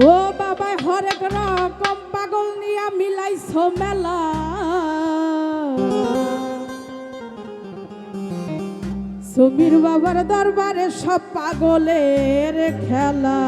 ও বাবা হরেক রকম পাগল নিয়া মিলাইছ মেলা। সমীর বাবার দরবারে সব পাগলের খেলা।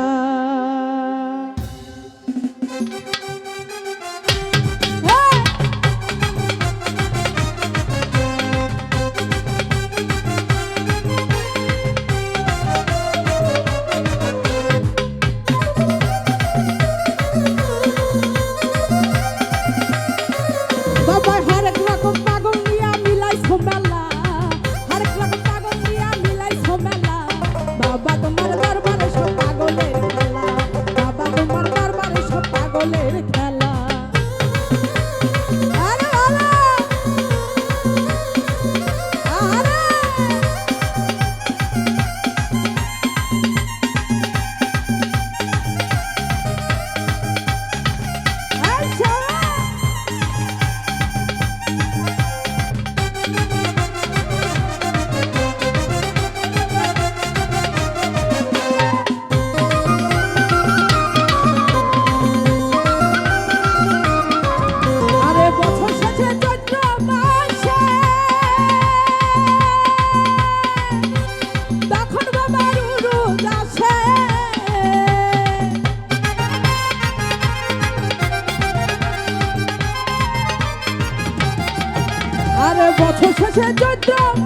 Да.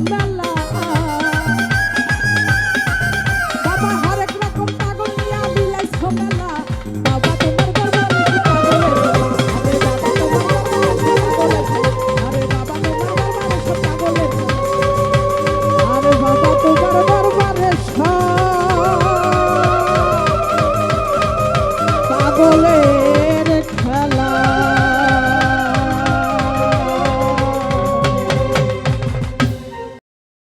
บด้านหลัง